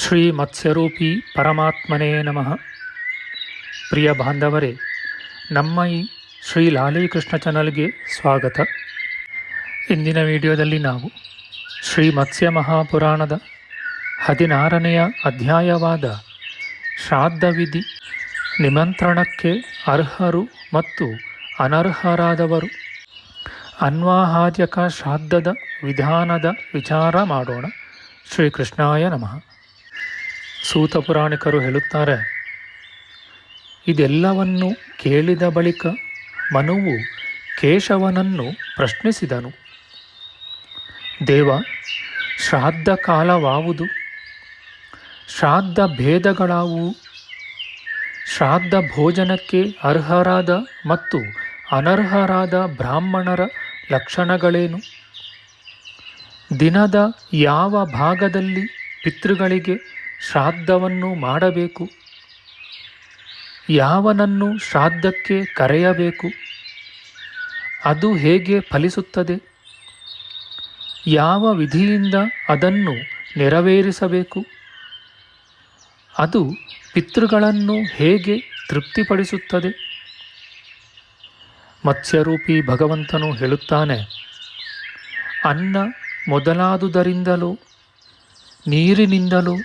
ಶ್ರೀ ಮತ್ಸ್ಯರೂಪಿ ಪರಮಾತ್ಮನೇ ನಮಃ. ಪ್ರಿಯ ಬಾಂಧವರೇ, ನಮ್ಮ ಈ ಶ್ರೀ ಲಾಲೀಕೃಷ್ಣ ಚಾನಲ್ಗೆ ಸ್ವಾಗತ. ಇಂದಿನ ವಿಡಿಯೋದಲ್ಲಿ ನಾವು ಶ್ರೀ ಮತ್ಸ್ಯ ಮಹಾಪುರಾಣದ ಹದಿನಾರನೆಯ ಅಧ್ಯಾಯವಾದ ಶ್ರಾದ್ದವಿಧಿ, ನಿಮಂತ್ರಣಕ್ಕೆ ಅರ್ಹರು ಮತ್ತು ಅನರ್ಹರಾದವರು ಅನ್ವಾಹಾದ್ಯಕ ಶ್ರಾದ್ದದ ವಿಧಾನದ ವಿಚಾರ ಮಾಡೋಣ. ಶ್ರೀಕೃಷ್ಣಾಯ ನಮಃ. ಸೂತ ಪುರಾಣಿಕರು ಹೇಳುತ್ತಾರೆ, ಇದೆಲ್ಲವನ್ನು ಕೇಳಿದ ಬಳಿಕ ಮನುವು ಕೇಶವನನ್ನು ಪ್ರಶ್ನಿಸಿದನು. ದೇವ ಶ್ರಾದ್ದ ಕಾಲವಾವುದು ಶ್ರಾದ್ದ ಭೇದಗಳಾವುವು ಶ್ರಾದ್ದ ಭೋಜನಕ್ಕೆ ಅರ್ಹರಾದ ಮತ್ತು ಅನರ್ಹರಾದ ಬ್ರಾಹ್ಮಣರ ಲಕ್ಷಣಗಳೇನು? ದಿನದ ಯಾವ ಭಾಗದಲ್ಲಿ ಪಿತೃಗಳಿಗೆ ಶ್ರಾದ್ದವನ್ನು ಮಾಡಬೇಕು. ಯಾವನನ್ನು ಶ್ರಾದ್ದಕ್ಕೆ ಕರೆಯಬೇಕು? ಅದು ಹೇಗೆ ಫಲಿಸುತ್ತದೆ? ಯಾವ ವಿಧಿಯಿಂದ ಅದನ್ನು ನೆರವೇರಿಸಬೇಕು? ಅದು ಪಿತೃಗಳನ್ನು ಹೇಗೆ ತೃಪ್ತಿಪಡಿಸುತ್ತದೆ? ಮತ್ಸ್ಯರೂಪಿ ಭಗವಂತನು ಹೇಳುತ್ತಾನೆ, ಅನ್ನ ಮೊದಲಾದುದರಿಂದಲೂ, ನೀರಿನಿಂದಲೋ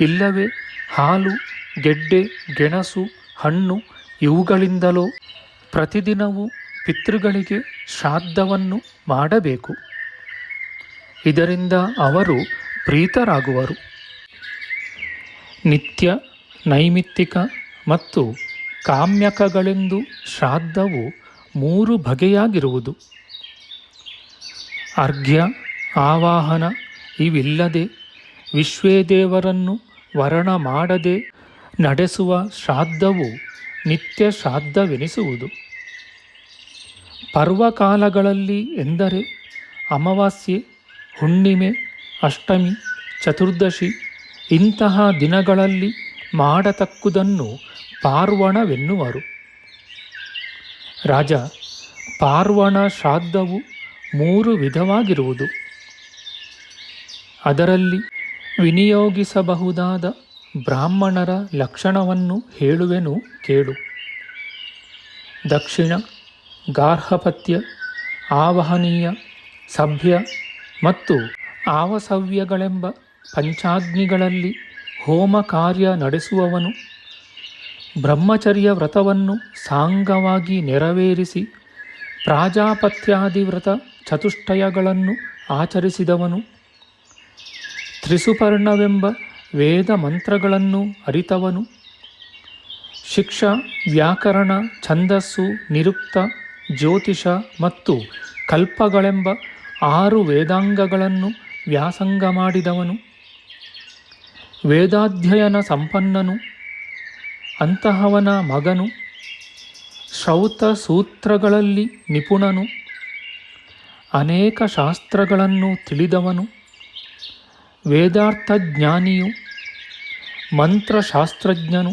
ಇಲ್ಲವೇ? ಹಾಲು, ಗೆಡ್ಡೆ, ಗೆಣಸು, ಹಣ್ಣು ಇವುಗಳಿಂದಲೋ ಪ್ರತಿದಿನವೂ ಪಿತೃಗಳಿಗೆ ಶ್ರಾದ್ದವನ್ನು ಮಾಡಬೇಕು. ಇದರಿಂದ ಅವರು ಪ್ರೀತರಾಗುವರು. ನಿತ್ಯ ನೈಮಿತ್ತಿಕ ಮತ್ತು ಕಾಮ್ಯಕಗಳೆಂದು ಶ್ರಾದ್ದವು ಮೂರು ಬಗೆಯಾಗಿರುವುದು. ಅರ್ಘ್ಯ, ಆವಾಹನ ಇವಿಲ್ಲದೆ ವಿಶ್ವೇದೇವರನ್ನು ವರಣ ಮಾಡದೆ ನಡೆಸುವ ಶ್ರಾದ್ದವು ನಿತ್ಯ ಶ್ರಾದ್ದವೆನಿಸುವುದು. ಪರ್ವಕಾಲಗಳಲ್ಲಿ ಎಂದರೆ ಅಮಾವಾಸ್ಯೆ, ಹುಣ್ಣಿಮೆ, ಅಷ್ಟಮಿ, ಚತುರ್ದಶಿ ಇಂತಹ ದಿನಗಳಲ್ಲಿ ಮಾಡತಕ್ಕುದನ್ನು ಪಾರ್ವಣವೆನ್ನುವರು. ರಾಜ, ಪಾರ್ವಣ ಶ್ರಾದ್ದವು ಮೂರು ವಿಧವಾಗಿರುವುದು. ಅದರಲ್ಲಿ ವಿನಿಯೋಗಿಸಬಹುದಾದ ಬ್ರಾಹ್ಮಣರ ಲಕ್ಷಣವನ್ನು ಹೇಳುವೆನು ಕೇಳು. ದಕ್ಷಿಣ, ಗಾರ್ಹಪತ್ಯ, ಆವಹನೀಯ, ಸಭ್ಯ ಮತ್ತು ಆವಸವ್ಯಗಳೆಂಬ ಪಂಚಾಗ್ನಿಗಳಲ್ಲಿ ಹೋಮ ಕಾರ್ಯ ನಡೆಸುವವನು. ಬ್ರಹ್ಮಚರ್ಯ ವ್ರತವನ್ನು ಸಾಂಗವಾಗಿ ನೆರವೇರಿಸಿ ಪ್ರಾಜಾಪತ್ಯಾದಿ ವ್ರತ ಚತುಷ್ಟಯಗಳನ್ನು ಆಚರಿಸಿದವನು. ತ್ರಿಸುಪರ್ಣವೆಂಬ ವೇದ ಮಂತ್ರಗಳನ್ನು ಅರಿತವನು. ಶಿಕ್ಷ, ವ್ಯಾಕರಣ, ಛಂದಸ್ಸು, ನಿರುಕ್ತ, ಜ್ಯೋತಿಷ ಮತ್ತು ಕಲ್ಪಗಳೆಂಬ ಆರು ವೇದಾಂಗಗಳನ್ನು ವ್ಯಾಸಂಗ ಮಾಡಿದವನು. ವೇದಾಧ್ಯಯನ ಸಂಪನ್ನನು, ಅಂತಹವನ ಮಗನು, ಶ್ರೌತ ಸೂತ್ರಗಳಲ್ಲಿ ನಿಪುಣನು, ಅನೇಕ ಶಾಸ್ತ್ರಗಳನ್ನು ತಿಳಿದವನು. ವೇದಾರ್ಥಜ್ಞಾನಿಯು, ಮಂತ್ರಶಾಸ್ತ್ರಜ್ಞನು,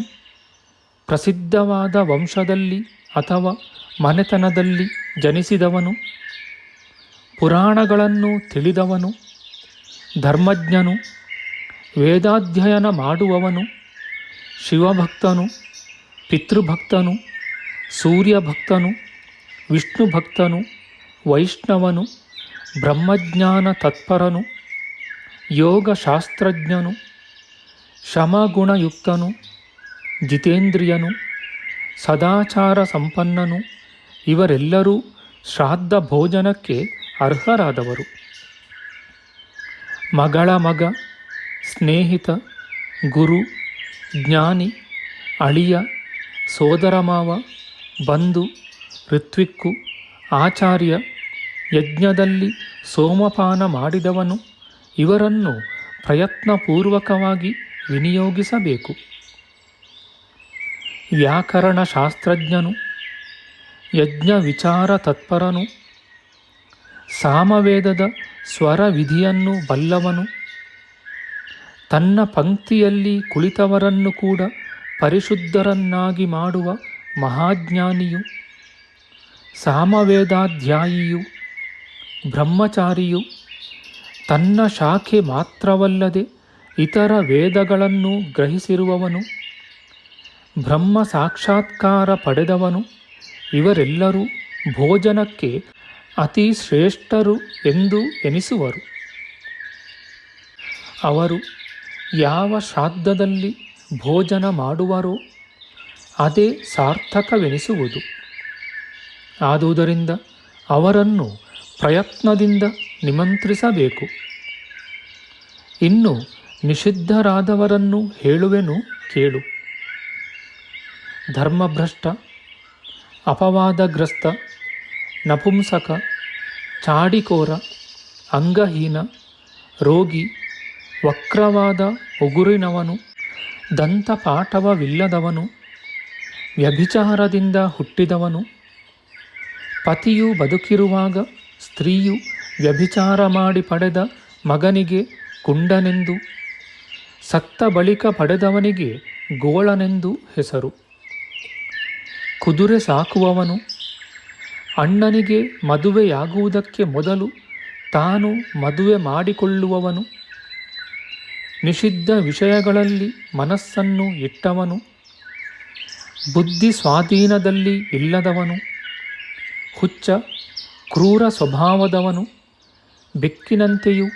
ಪ್ರಸಿದ್ಧವಾದ ವಂಶದಲ್ಲಿ ಅಥವಾ ಮನೆತನದಲ್ಲಿ ಜನಿಸಿದವನು, ಪುರಾಣಗಳನ್ನು ತಿಳಿದವನು, ಧರ್ಮಜ್ಞನು, ವೇದಾಧ್ಯಯನ ಮಾಡುವವನು, ಶಿವಭಕ್ತನು, ಪಿತೃಭಕ್ತನು, ಸೂರ್ಯಭಕ್ತನು ವಿಷ್ಣು ಭಕ್ತನು ವೈಷ್ಣವನು, ಬ್ರಹ್ಮಜ್ಞಾನ ತತ್ಪರನು ಯೋಗಶಾಸ್ತ್ರಜ್ಞನು, ಶಮಗುಣಯುಕ್ತನು, ಜಿತೇಂದ್ರಿಯನು ಸದಾಚಾರ ಸಂಪನ್ನನು ಇವರೆಲ್ಲರೂ ಶ್ರಾದ್ದ ಭೋಜನಕ್ಕೆ ಅರ್ಹರಾದವರು. ಮಗಳ ಮಗ, ಸ್ನೇಹಿತ, ಗುರು, ಜ್ಞಾನಿ, ಅಳಿಯ ಸೋದರಮಾವ ಬಂಧು, ಋತ್ವಿಕ್ಕು, ಆಚಾರ್ಯ, ಯಜ್ಞದಲ್ಲಿ ಸೋಮಪಾನ ಮಾಡಿದವನು ಇವರನ್ನು ಪ್ರಯತ್ನಪೂರ್ವಕವಾಗಿ ವಿನಿಯೋಗಿಸಬೇಕು. ವ್ಯಾಕರಣ ಶಾಸ್ತ್ರಜ್ಞನು, ಯಜ್ಞ ವಿಚಾರ ತತ್ಪರನು, ಸಾಮವೇದದ ಸ್ವರ ವಿಧಿಯನ್ನು ಬಲ್ಲವನು, ತನ್ನ ಪಂಕ್ತಿಯಲ್ಲಿ ಕುಳಿತವರನ್ನು ಕೂಡ ಪರಿಶುದ್ಧರನ್ನಾಗಿ ಮಾಡುವ ಮಹಾಜ್ಞಾನಿಯು, ಸಾಮವೇದಾಧ್ಯಾಯಿಯು, ಬ್ರಹ್ಮಚಾರಿಯು ತನ್ನ ಶಾಖೆ ಮಾತ್ರವಲ್ಲದೆ ಇತರ ವೇದಗಳನ್ನು ಗ್ರಹಿಸಿರುವವನು, ಬ್ರಹ್ಮ ಸಾಕ್ಷಾತ್ಕಾರ ಪಡೆದವನು, ಇವರೆಲ್ಲರೂ ಭೋಜನಕ್ಕೆ ಅತಿ ಶ್ರೇಷ್ಠರು ಎಂದು ಎನಿಸುವರು. ಅವರು ಯಾವ ಶ್ರಾದ್ದದಲ್ಲಿ ಭೋಜನ ಮಾಡುವರೋ ಅದೇ ಸಾರ್ಥಕವೆನಿಸುವುದು. ಆದುದರಿಂದ ಅವರನ್ನು ಪ್ರಯತ್ನದಿಂದ ನಿಮಂತ್ರಿಸಬೇಕು. ಇನ್ನು ನಿಷಿದ್ಧರಾದವರನ್ನು ಹೇಳುವೆನು ಕೇಳು. ಧರ್ಮಭ್ರಷ್ಟ, ಅಪವಾದಗ್ರಸ್ತ, ನಪುಂಸಕ, ಚಾಡಿಕೋರ, ಅಂಗಹೀನ, ರೋಗಿ, ವಕ್ರವಾದ, ಉಗುರಿನವನು, ದಂತಪಾಠವವಿಲ್ಲದವನು, ವ್ಯಭಿಚಾರದಿಂದ ಹುಟ್ಟಿದವನು, ಪತಿಯು ಬದುಕಿರುವಾಗ ಸ್ತ್ರೀಯು ವ್ಯಭಿಚಾರ ಮಾಡಿ ಪಡೆದ ಮಗನಿಗೆ ಕುಂಡನೆಂದು, ಸತ್ತ ಬಳಿಕ ಪಡೆದವನಿಗೆ ಗೋಳನೆಂದು ಹೆಸರು. ಕುದುರೆ ಸಾಕುವವನು ಅಣ್ಣನಿಗೆ ಮದುವೆಯಾಗುವುದಕ್ಕೆ ಮೊದಲು ತಾನು ಮದುವೆ ಮಾಡಿಕೊಳ್ಳುವವನು. ನಿಷಿದ್ಧ ವಿಷಯಗಳಲ್ಲಿ ಮನಸ್ಸನ್ನು ಇಟ್ಟವನು. ಬುದ್ಧಿ ಸ್ವಾಧೀನದಲ್ಲಿ ಇಲ್ಲದವನು. ಹುಚ್ಚ ಕ್ರೂರ ಸ್ವಭಾವದವನು, ಬೆಕ್ಕಿನಂತೆಯೂ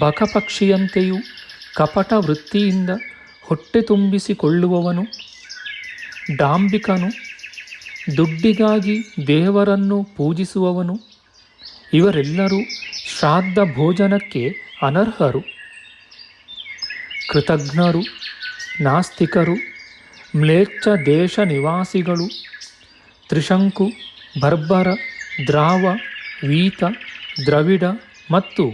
ಬಕಪಕ್ಷಿಯಂತೆಯೂ ಕಪಟ ವೃತ್ತಿಯಿಂದ ಹೊಟ್ಟೆ ತುಂಬಿಸಿಕೊಳ್ಳುವವನು, ಡಾಂಬಿಕನು ದುಡ್ಡಿಗಾಗಿ ದೇವರನ್ನು ಪೂಜಿಸುವವನು, ಇವರೆಲ್ಲರೂ ಶ್ರಾದ್ದ ಭೋಜನಕ್ಕೆ ಅನರ್ಹರು. ಕೃತಜ್ಞರು, ನಾಸ್ತಿಕರು, ಮ್ಲೇಚ್ಛ ದೇಶ ನಿವಾಸಿಗಳು, ತ್ರಿಶಂಕು, ಬರ್ಬರ ದ್ರಾವ, ವೀತ, ದ್ರವಿಡ ಮತ್ತು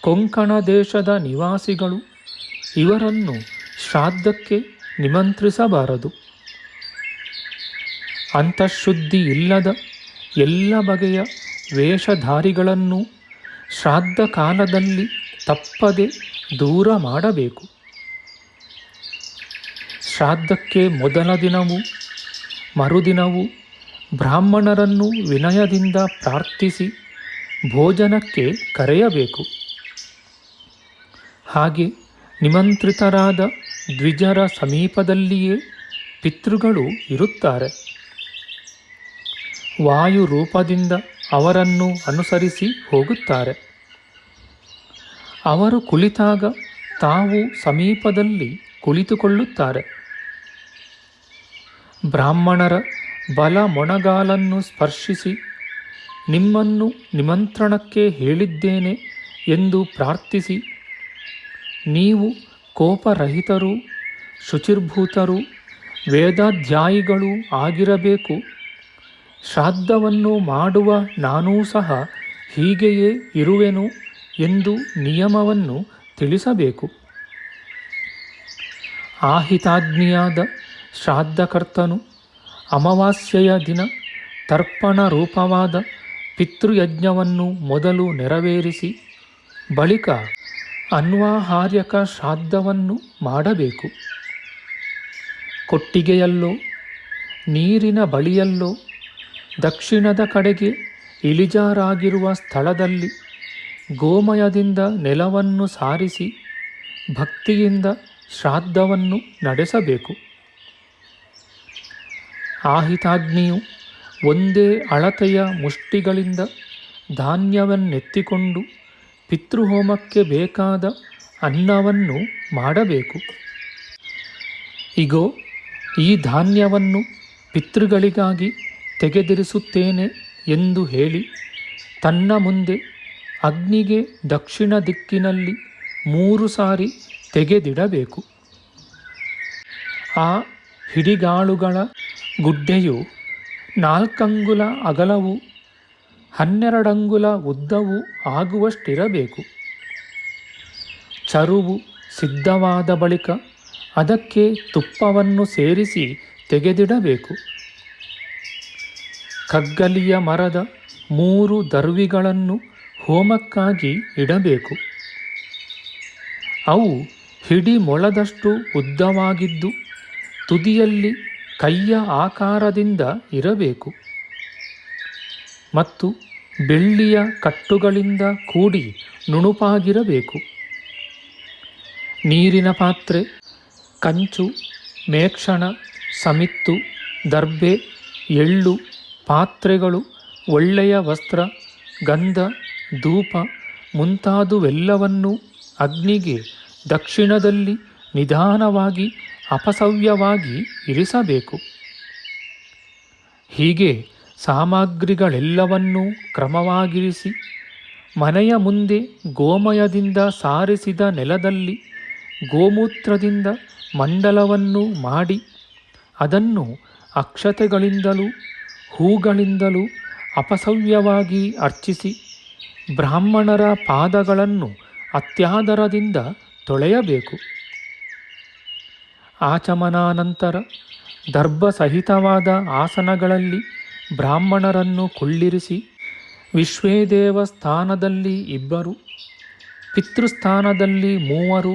ಕೊಂಕಣ ದೇಶದ ನಿವಾಸಿಗಳು ಇವರನ್ನು ಶ್ರಾದ್ದಕ್ಕೆ ನಿಮಂತ್ರಿಸಬಾರದು. ಅಂತಃಶುದ್ಧಿ ಇಲ್ಲದ ಎಲ್ಲ ಬಗೆಯ ವೇಷಧಾರಿಗಳನ್ನು ಶ್ರಾದ್ದ ಕಾಲದಲ್ಲಿ ತಪ್ಪದೆ ದೂರ ಮಾಡಬೇಕು. ಶ್ರಾದ್ದಕ್ಕೆ ಮೊದಲ ದಿನವೂ ಮರುದಿನವೂ ಬ್ರಾಹ್ಮಣರನ್ನು ವಿನಯದಿಂದ ಪ್ರಾರ್ಥಿಸಿ ಭೋಜನಕ್ಕೆ ಕರೆಯಬೇಕು. ಹಾಗೆ ನಿಮಂತ್ರಿತರಾದ ದ್ವಿಜರ ಸಮೀಪದಲ್ಲಿಯೇ ಪಿತೃಗಳು ಇರುತ್ತಾರೆ. ವಾಯು ರೂಪದಿಂದ ಅವರನ್ನು ಅನುಸರಿಸಿ ಹೋಗುತ್ತಾರೆ. ಅವರು ಕುಳಿತಾಗ ತಾವು ಸಮೀಪದಲ್ಲಿ ಕುಳಿತುಕೊಳ್ಳುತ್ತಾರೆ. ಬ್ರಾಹ್ಮಣರ ಬಲ ಮೊಣಗಾಲನ್ನು ಸ್ಪರ್ಶಿಸಿ ನಿಮ್ಮನ್ನು ನಿಮಂತ್ರಣಕ್ಕೆ ಹೇಳಿದ್ದೇನೆ ಎಂದು ಪ್ರಾರ್ಥಿಸಿ. ನೀವು ಕೋಪರಹಿತರು, ಶುಚಿರ್ಭೂತರು, ವೇದಾಧ್ಯಾಯಿಗಳು ಆಗಿರಬೇಕು. ಶ್ರಾದ್ದವನ್ನು ಮಾಡುವ ನಾನೂ ಸಹ ಹೀಗೆಯೇ ಇರುವೆನು ಎಂದು ನಿಯಮವನ್ನು ತಿಳಿಸಬೇಕು. ಆಹಿತಾಗ್ನಿಯಾದ ಶ್ರಾದ್ದಕರ್ತನು ಅಮಾವಾಸ್ಯೆಯ ದಿನ ತರ್ಪಣ ರೂಪವಾದ ಪಿತೃಯಜ್ಞವನ್ನು ಮೊದಲು ನೆರವೇರಿಸಿ ಬಳಿಕ ಅನ್ವಾಹಾರ್ಯಕ ಶ್ರಾದ್ದವನ್ನು ಮಾಡಬೇಕು. ಕೊಟ್ಟಿಗೆಯಲ್ಲೋ, ನೀರಿನ ಬಳಿಯಲ್ಲೋ, ದಕ್ಷಿಣದ ಕಡೆಗೆ ಇಳಿಜಾರಾಗಿರುವ ಸ್ಥಳದಲ್ಲಿ ಗೋಮಯದಿಂದ ನೆಲವನ್ನು ಸಾರಿಸಿ ಭಕ್ತಿಯಿಂದ ಶ್ರಾದ್ದವನ್ನು ನಡೆಸಬೇಕು. ಆಹಿತಾಗ್ನಿಯು ಒಂದೇ ಅಳತೆಯ ಮುಷ್ಟಿಗಳಿಂದ ಧಾನ್ಯವನ್ನೆತ್ತಿಕೊಂಡು ಪಿತೃಹೋಮಕ್ಕೆ ಬೇಕಾದ ಅನ್ನವನ್ನು ಮಾಡಬೇಕು. ಇಗೋ, ಈ ಧಾನ್ಯವನ್ನು ಪಿತೃಗಳಿಗಾಗಿ ತೆಗೆದಿರಿಸುತ್ತೇನೆ ಎಂದು ಹೇಳಿ ತನ್ನ ಮುಂದೆ ಅಗ್ನಿಗೆ ದಕ್ಷಿಣ ದಿಕ್ಕಿನಲ್ಲಿ ಮೂರು ಸಾರಿ ತೆಗೆದಿಡಬೇಕು. ಆ ಹಿಡಿಗಾಳುಗಳ ಗುಡ್ಡೆಯು ನಾಲ್ಕಂಗುಲ ಅಗಲವು, ಹನ್ನೆರಡಂಗುಲ ಉದ್ದವು ಆಗುವಷ್ಟಿರಬೇಕು. ಚರುವು ಸಿದ್ಧವಾದ ಬಳಿಕ ಅದಕ್ಕೆ ತುಪ್ಪವನ್ನು ಸೇರಿಸಿ ತೆಗೆದಿಡಬೇಕು. ಕಗ್ಗಲಿಯ ಮರದ ಮೂರು ದರ್ವಿಗಳನ್ನು ಹೋಮಕ್ಕಾಗಿ ಇಡಬೇಕು. ಅವು ಹಿಡಿ ಮೊಳದಷ್ಟು ಉದ್ದವಾಗಿದ್ದು ತುದಿಯಲ್ಲಿ ಕೈಯ ಆಕಾರದಿಂದ ಇರಬೇಕು. ಮತ್ತು ಬೆಳ್ಳಿಯ ಕಟ್ಟುಗಳಿಂದ ಕೂಡಿ ನುಣುಪಾಗಿರಬೇಕು. ನೀರಿನ ಪಾತ್ರೆ, ಕಂಚು, ಮೇಕ್ಷಣ, ಸಮಿತ್ತು, ದರ್ಬೆ, ಎಳ್ಳು, ಪಾತ್ರೆಗಳು, ಒಳ್ಳೆಯ ವಸ್ತ್ರ, ಗಂಧ, ಧೂಪ ಮುಂತಾದುವೆಲ್ಲವನ್ನೂ ಅಗ್ನಿಗೆ ದಕ್ಷಿಣದಲ್ಲಿ ನಿಧಾನವಾಗಿ ಅಪಸವ್ಯವಾಗಿ ಇರಿಸಬೇಕು. ಹೀಗೆ ಸಾಮಗ್ರಿಗಳೆಲ್ಲವನ್ನೂ ಕ್ರಮವಾಗಿರಿಸಿ ಮನೆಯ ಮುಂದೆ ಗೋಮಯದಿಂದ ಸಾರಿಸಿದ ನೆಲದಲ್ಲಿ ಗೋಮೂತ್ರದಿಂದ ಮಂಡಲವನ್ನು ಮಾಡಿ ಅದನ್ನು ಅಕ್ಷತೆಗಳಿಂದಲೂ ಹೂಗಳಿಂದಲೂ ಅಪಸವ್ಯವಾಗಿ ಅರ್ಚಿಸಿ ಬ್ರಾಹ್ಮಣರ ಪಾದಗಳನ್ನು ಅತ್ಯಾದರದಿಂದ ತೊಳೆಯಬೇಕು. ಆಚಮನಾನಂತರ ದರ್ಭಸಹಿತವಾದ ಆಸನಗಳಲ್ಲಿ ಬ್ರಾಹ್ಮಣರನ್ನು ಕುಳ್ಳಿರಿಸಿ ವಿಶ್ವೇದೇವ ಸ್ಥಾನದಲ್ಲಿ ಇಬ್ಬರು, ಪಿತೃಸ್ಥಾನದಲ್ಲಿ ಮೂವರು,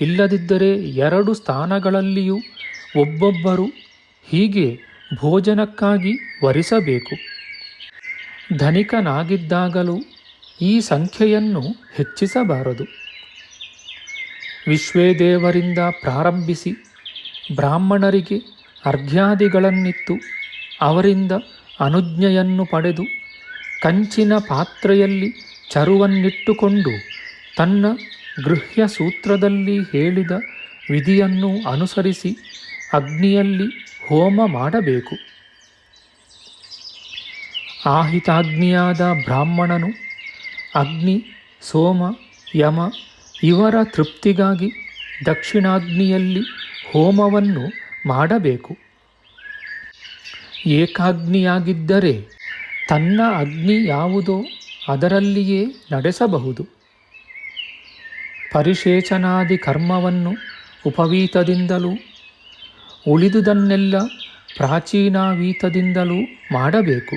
ಇಲ್ಲದಿದ್ದರೆ ಎರಡು ಸ್ಥಾನಗಳಲ್ಲಿಯೂ ಒಬ್ಬೊಬ್ಬರು ಹೀಗೆ ಭೋಜನಕ್ಕಾಗಿ ವರಿಸಬೇಕು. ಧನಿಕನಾಗಿದ್ದಾಗಲೂ ಈ ಸಂಖ್ಯೆಯನ್ನು ಹೆಚ್ಚಿಸಬಾರದು. ವಿಶ್ವೇದೇವರಿಂದ ಪ್ರಾರಂಭಿಸಿ ಬ್ರಾಹ್ಮಣರಿಗೆ ಅರ್ಘ್ಯಾದಿಗಳನ್ನಿತ್ತು. ಅವರಿಂದ ಅನುಜ್ಞೆಯನ್ನು ಪಡೆದು ಕಂಚಿನ ಪಾತ್ರೆಯಲ್ಲಿ ಚರುವನ್ನಿಟ್ಟುಕೊಂಡು ತನ್ನ ಗೃಹ್ಯ ಸೂತ್ರದಲ್ಲಿ ಹೇಳಿದ ವಿಧಿಯನ್ನು ಅನುಸರಿಸಿ ಅಗ್ನಿಯಲ್ಲಿ ಹೋಮ ಮಾಡಬೇಕು. ಆಹಿತಾಗ್ನಿಯಾದ ಬ್ರಾಹ್ಮಣನು ಅಗ್ನಿ, ಸೋಮ, ಯಮ ಇವರ ತೃಪ್ತಿಗಾಗಿ ದಕ್ಷಿಣಾಗ್ನಿಯಲ್ಲಿ ಹೋಮವನ್ನು ಮಾಡಬೇಕು. ಏಕಾಗ್ನಿಯಾಗಿದ್ದರೆ ತನ್ನ ಅಗ್ನಿ ಯಾವುದೋ ಅದರಲ್ಲಿಯೇ ನಡೆಸಬಹುದು. ಪರಿಶೇಚನಾದಿ ಕರ್ಮವನ್ನು ಉಪವೀತದಿಂದಲೂ, ಉಳಿದುದನ್ನೆಲ್ಲ ಪ್ರಾಚೀನಾವೀತದಿಂದಲೂ ಮಾಡಬೇಕು.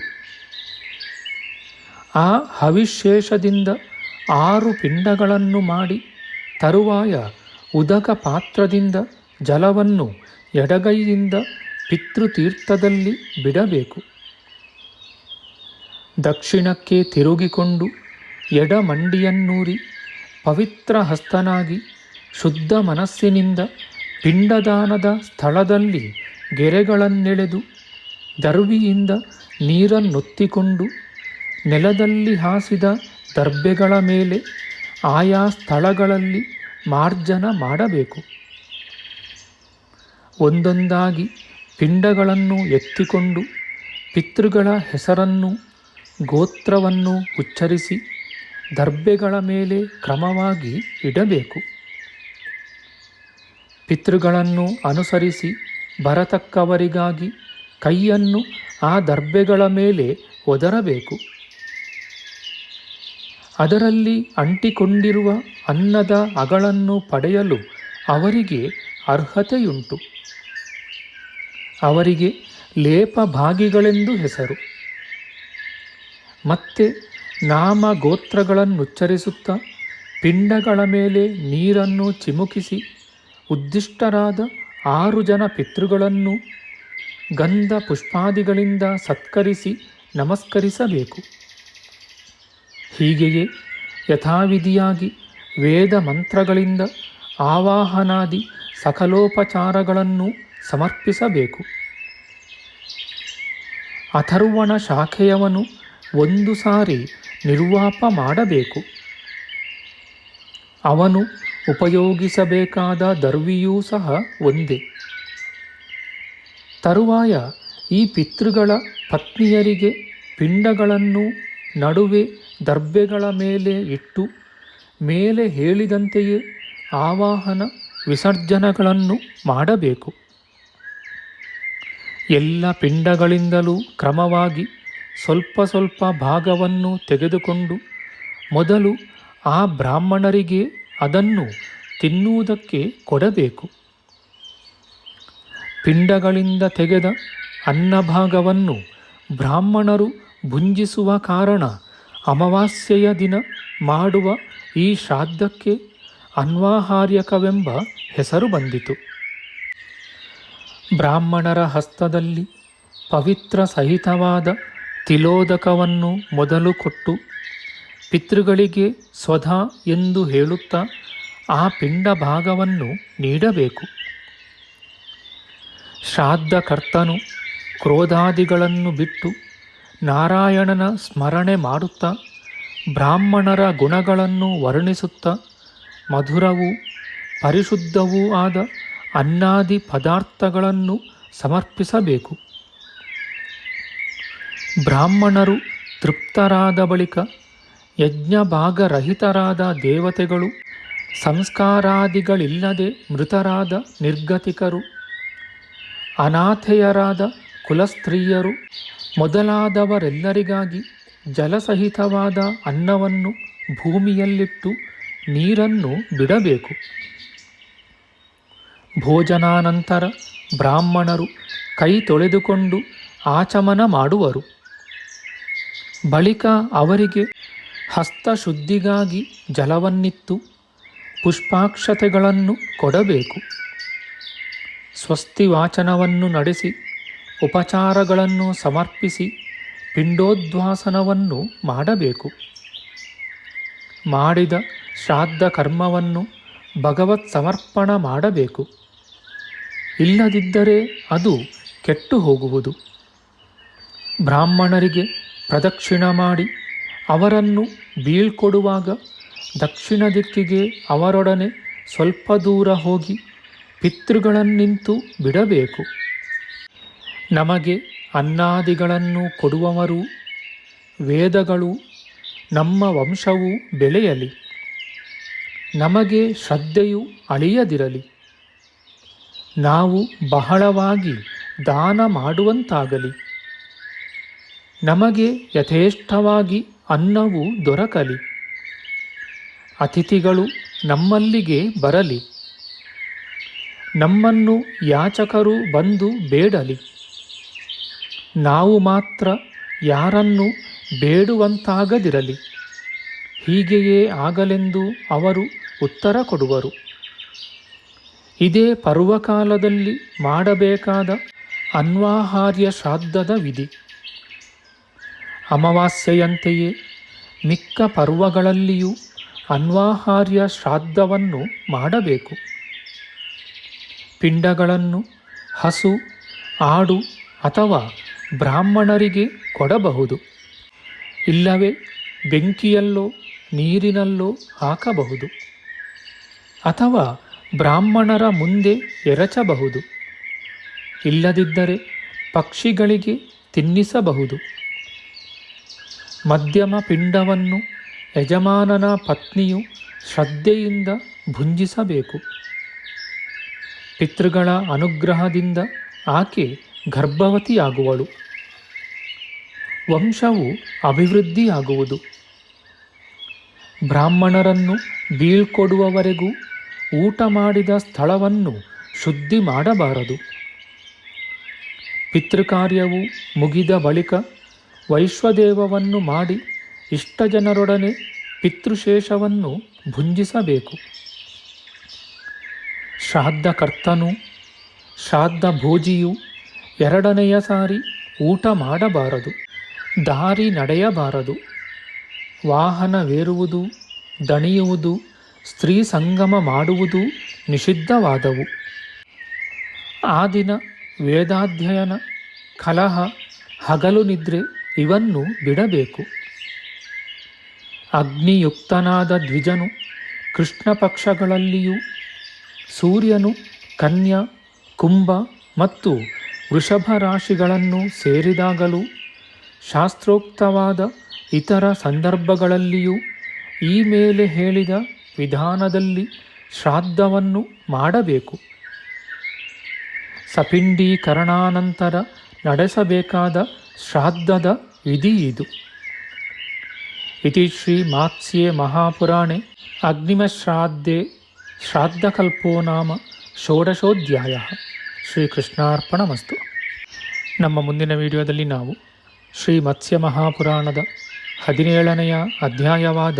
ಆ ಹವಿಶೇಷದಿಂದ ಆರು ಪಿಂಡಗಳನ್ನು ಮಾಡಿ ತರುವಾಯ ಉದಕ ಪಾತ್ರದಿಂದ ಜಲವನ್ನು ಎಡಗೈಯಿಂದ ಪಿತೃತೀರ್ಥದಲ್ಲಿ ಬಿಡಬೇಕು. ದಕ್ಷಿಣಕ್ಕೆ ತಿರುಗಿಕೊಂಡು ಎಡಮಂಡಿಯನ್ನೂರಿ ಪವಿತ್ರ ಹಸ್ತನಾಗಿ ಶುದ್ಧ ಮನಸ್ಸಿನಿಂದ ಪಿಂಡದಾನದ ಸ್ಥಳದಲ್ಲಿ ಗೆರೆಗಳನ್ನೆಳೆದು ದರ್ವಿಯಿಂದ ನೀರನ್ನೊತ್ತಿಕೊಂಡು ನೆಲದಲ್ಲಿ ಹಾಸಿದ ದರ್ಬೆಗಳ ಮೇಲೆ ಆಯಾ ಸ್ಥಳಗಳಲ್ಲಿ ಮಾರ್ಜನ ಮಾಡಬೇಕು. ಒಂದೊಂದಾಗಿ ಪಿಂಡಗಳನ್ನು ಎತ್ತಿಕೊಂಡು ಪಿತೃಗಳ ಹೆಸರನ್ನು, ಗೋತ್ರವನ್ನು ಉಚ್ಚರಿಸಿ ದರ್ಬೆಗಳ ಮೇಲೆ ಕ್ರಮವಾಗಿ ಇಡಬೇಕು. ಪಿತೃಗಳನ್ನು ಅನುಸರಿಸಿ ಬರತಕ್ಕವರಿಗಾಗಿ ಕೈಯನ್ನು ಆ ದರ್ಬೆಗಳ ಮೇಲೆ ಒದರಬೇಕು. ಅದರಲ್ಲಿ ಅಂಟಿಕೊಂಡಿರುವ ಅನ್ನದ ಅಗಳನ್ನು ಪಡೆಯಲು ಅವರಿಗೆ ಅರ್ಹತೆಯುಂಟು. ಅವರಿಗೆ ಲೇಪಭಾಗಿಗಳೆಂದು ಹೆಸರು. ಮತ್ತೆ ನಾಮ ಗೋತ್ರಗಳನ್ನುಚ್ಚರಿಸುತ್ತ ಪಿಂಡಗಳ ಮೇಲೆ ನೀರನ್ನು ಚಿಮುಕಿಸಿ ಉದ್ದಿಷ್ಟರಾದ ಆರು ಜನ ಪಿತೃಗಳನ್ನು ಗಂಧ ಪುಷ್ಪಾದಿಗಳಿಂದ ಸತ್ಕರಿಸಿ ನಮಸ್ಕರಿಸಬೇಕು. ಹೀಗೆಯೇ ಯಥಾವಿಧಿಯಾಗಿ ವೇದ ಮಂತ್ರಗಳಿಂದ ಆವಾಹನಾದಿ ಸಕಲೋಪಚಾರಗಳನ್ನು ಸಮರ್ಪಿಸಬೇಕು. ಅಥರ್ವಣ ಶಾಖೆಯವನು ಒಂದು ಸಾರಿ ನಿರ್ವಾಪ ಮಾಡಬೇಕು. ಅವನು ಉಪಯೋಗಿಸಬೇಕಾದ ದರ್ವಿಯೂ ಸಹ ಒಂದೇ. ತರುವಾಯ ಈ ಪಿತೃಗಳ ಪತ್ನಿಯರಿಗೆ ಪಿಂಡಗಳನ್ನು ನಡುವೆ ದರ್ಬೆಗಳ ಮೇಲೆ ಇಟ್ಟು ಮೇಲೆ ಹೇಳಿದಂತೆಯೇ ಆವಾಹನ ವಿಸರ್ಜನಗಳನ್ನು ಮಾಡಬೇಕು. ಎಲ್ಲ ಪಿಂಡಗಳಿಂದಲೂ ಕ್ರಮವಾಗಿ ಸ್ವಲ್ಪ ಸ್ವಲ್ಪ ಭಾಗವನ್ನು ತೆಗೆದುಕೊಂಡು ಮೊದಲು ಆ ಬ್ರಾಹ್ಮಣರಿಗೆ ಅದನ್ನು ತಿನ್ನುವುದಕ್ಕೆ ಕೊಡಬೇಕು. ಪಿಂಡಗಳಿಂದ ತೆಗೆದ ಅನ್ನಭಾಗವನ್ನು ಬ್ರಾಹ್ಮಣರು ಭುಂಜಿಸುವ ಕಾರಣ ಅಮಾವಾಸ್ಯೆಯ ದಿನ ಮಾಡುವ ಈ ಶ್ರಾದ್ದಕ್ಕೆ ಅನ್ವಾಹಾರ್ಯಕವೆಂಬ ಹೆಸರು ಬಂದಿತು. ಬ್ರಾಹ್ಮಣರ ಹಸ್ತದಲ್ಲಿ ಪವಿತ್ರ ಸಹಿತವಾದ ತಿಲೋದಕವನ್ನು ಮೊದಲು ಕೊಟ್ಟು ಪಿತೃಗಳಿಗೆ ಸ್ವಧಾ ಎಂದು ಹೇಳುತ್ತಾ ಆ ಪಿಂಡ ಭಾಗವನ್ನು ನೀಡಬೇಕು. ಶ್ರಾದ್ದಕರ್ತನು ಕ್ರೋಧಾದಿಗಳನ್ನು ಬಿಟ್ಟು ನಾರಾಯಣನ ಸ್ಮರಣೆ ಮಾಡುತ್ತಾ ಬ್ರಾಹ್ಮಣರ ಗುಣಗಳನ್ನು ವರ್ಣಿಸುತ್ತಾ ಮಧುರವೂ ಪರಿಶುದ್ಧವೂ ಆದ ಅನ್ನಾದಿ ಪದಾರ್ಥಗಳನ್ನು ಸಮರ್ಪಿಸಬೇಕು. ಬ್ರಾಹ್ಮಣರು ತೃಪ್ತರಾದ ಬಳಿಕ ಯಜ್ಞಭಾಗರಹಿತರಾದ ದೇವತೆಗಳು, ಸಂಸ್ಕಾರಾದಿಗಳಿಲ್ಲದೆ ಮೃತರಾದ ನಿರ್ಗತಿಕರು, ಅನಾಥೆಯರಾದ ಕುಲಸ್ತ್ರೀಯರು ಮೊದಲಾದವರೆಲ್ಲರಿಗಾಗಿ ಜಲಸಹಿತವಾದ ಅನ್ನವನ್ನು ಭೂಮಿಯಲ್ಲಿಟ್ಟು ನೀರನ್ನು ಬಿಡಬೇಕು. ಭೋಜನಾನಂತರ ಬ್ರಾಹ್ಮಣರು ಕೈ ತೊಳೆದುಕೊಂಡು ಆಚಮನ ಮಾಡುವರು. ಬಳಿಕ ಅವರಿಗೆ ಹಸ್ತಶುದ್ಧಿಗಾಗಿ ಜಲವನ್ನಿತ್ತು, ಪುಷ್ಪಾಕ್ಷತೆಗಳನ್ನು ಕೊಡಬೇಕು. ಸ್ವಸ್ತಿ ವಾಚನವನ್ನು ನಡೆಸಿ, ಉಪಚಾರಗಳನ್ನು ಸಮರ್ಪಿಸಿ, ಪಿಂಡೋದ್ವಾಸನವನ್ನು ಮಾಡಬೇಕು. ಮಾಡಿದ ಶ್ರಾದ್ದ ಕರ್ಮವನ್ನು ಭಗವತ್ ಸಮರ್ಪಣ ಮಾಡಬೇಕು. ಇಲ್ಲದಿದ್ದರೆ ಅದು ಕೆಟ್ಟು ಹೋಗುವುದು. ಬ್ರಾಹ್ಮಣರಿಗೆ ಪ್ರದಕ್ಷಿಣ ಮಾಡಿ ಅವರನ್ನು ಬೀಳ್ಕೊಡುವಾಗ ದಕ್ಷಿಣ ದಿಕ್ಕಿಗೆ ಅವರೊಡನೆ ಸ್ವಲ್ಪ ದೂರ ಹೋಗಿ ಪಿತೃಗಳನ್ನಿಂತು ಬಿಡಬೇಕು. ನಮಗೆ ಅನ್ನಾದಿಗಳನ್ನು ಕೊಡುವವರು ವೇದಗಳು ನಮ್ಮ ವಂಶವು ಬೆಳೆಯಲಿ. ನಮಗೆ ಶ್ರದ್ಧೆಯು ಅಳಿಯದಿರಲಿ. ನಾವು ಬಹಳವಾಗಿ ದಾನ ಮಾಡುವಂತಾಗಲಿ. ನಮಗೆ ಯಥೇಷ್ಟವಾಗಿ ಅನ್ನವು ದೊರಕಲಿ. ಅತಿಥಿಗಳು ನಮ್ಮಲ್ಲಿಗೆ ಬರಲಿ. ನಮ್ಮನ್ನು ಯಾಚಕರು ಬಂದು ಬೇಡಲಿ. ನಾವು ಮಾತ್ರ ಯಾರನ್ನು ಬೇಡುವಂತಾಗದಿರಲಿ. ಹೀಗೆಯೇ ಆಗಲೆಂದು ಅವರು ಉತ್ತರ ಕೊಡುವರು. ಇದೇ ಪರ್ವಕಾಲದಲ್ಲಿ ಮಾಡಬೇಕಾದ ಅನ್ವಾಹಾರ್ಯ ಶ್ರಾದ್ದದ ವಿಧಿ. ಅಮಾವಾಸ್ಯೆಯಂತೆಯೇ ಮಿಕ್ಕ ಪರ್ವಗಳಲ್ಲಿಯೂ ಅನ್ವಾಹಾರ್ಯ ಶ್ರಾದ್ದವನ್ನು ಮಾಡಬೇಕು. ಪಿಂಡಗಳನ್ನು ಹಸು, ಆಡು ಅಥವಾ ಬ್ರಾಹ್ಮಣರಿಗೆ ಕೊಡಬಹುದು. ಇಲ್ಲವೇ ಬೆಂಕಿಯಲ್ಲೋ, ನೀರಿನಲ್ಲೋ ಹಾಕಬಹುದು. ಅಥವಾ ಬ್ರಾಹ್ಮಣರ ಮುಂದೆ ಎರಚಬಹುದು. ಇಲ್ಲದಿದ್ದರೆ ಪಕ್ಷಿಗಳಿಗೆ ತಿನ್ನಿಸಬಹುದು. ಮಧ್ಯಮ ಪಿಂಡವನ್ನು ಯಜಮಾನನ ಪತ್ನಿಯು ಶ್ರದ್ಧೆಯಿಂದ ಭುಂಜಿಸಬೇಕು. ಪಿತೃಗಳ ಅನುಗ್ರಹದಿಂದ ಆಕೆ ಗರ್ಭವತಿಯಾಗುವಳು. ವಂಶವು ಅಭಿವೃದ್ಧಿಯಾಗುವುದು. ಬ್ರಾಹ್ಮಣರನ್ನು ಬೀಳ್ಕೊಡುವವರೆಗೂ ಊಟ ಮಾಡಿದ ಸ್ಥಳವನ್ನು ಶುದ್ಧಿ ಮಾಡಬಾರದು. ಪಿತೃಕಾರ್ಯವು ಮುಗಿದ ಬಳಿಕ ವೈಶ್ವದೇವವನ್ನು ಮಾಡಿ ಇಷ್ಟಜನರೊಡನೆ ಪಿತೃಶೇಷವನ್ನು ಭುಂಜಿಸಬೇಕು. ಶ್ರಾದ್ದಕರ್ತನು ಶ್ರಾದ್ದ ಭೋಜಿಯು ಎರಡನೆಯ ಸಾರಿ ಊಟ ಮಾಡಬಾರದು, ದಾರಿ ನಡೆಯಬಾರದು. ವಾಹನವೇರುವುದು, ದಣಿಯುವುದು ಸ್ತ್ರೀ ಸಂಗಮ ಮಾಡುವುದು ನಿಷಿದ್ಧವಾದವು. ಆ ದಿನ ವೇದಾಧ್ಯಯನ, ಕಲಹ, ಹಗಲು ನಿದ್ರೆ ಇವನ್ನು ಬಿಡಬೇಕು. ಅಗ್ನಿಯುಕ್ತನಾದ ದ್ವಿಜನು ಕೃಷ್ಣ ಪಕ್ಷಗಳಲ್ಲಿಯೂ ಸೂರ್ಯನು ಕನ್ಯಾ, ಕುಂಭ ಮತ್ತು ವೃಷಭ ರಾಶಿಗಳನ್ನು ಸೇರಿದಾಗಲೂ ಶಾಸ್ತ್ರೋಕ್ತವಾದ ಇತರ ಸಂದರ್ಭಗಳಲ್ಲಿಯೂ ಈ ಮೇಲೆ ಹೇಳಿದ ವಿಧಾನದಲ್ಲಿ ಶ್ರಾದ್ದವನ್ನು ಮಾಡಬೇಕು. ಸಪಿಂಡೀಕರಣಾನಂತರ ನಡೆಸಬೇಕಾದ ಶ್ರಾದ್ದದ ವಿಧಿ ಇದು. ಇತಿ ಶ್ರೀ ಮಾತ್ಸ್ಯೆ ಮಹಾಪುರಾಣೆ ಅಗ್ನಿಮಶ್ರಾದ್ದೆ ಶ್ರಾದ್ದಕಲ್ಪೋ ನಾಮ ಷೋಡಶೋಧ್ಯಾಯ. ಶ್ರೀಕೃಷ್ಣಾರ್ಪಣಮಸ್ತು. ನಮ್ಮ ಮುಂದಿನ ವಿಡಿಯೋದಲ್ಲಿ ನಾವು ಶ್ರೀ ಮತ್ಸ್ಯ ಮಹಾಪುರಾಣದ ಹದಿನೇಳನೆಯ ಅಧ್ಯಾಯವಾದ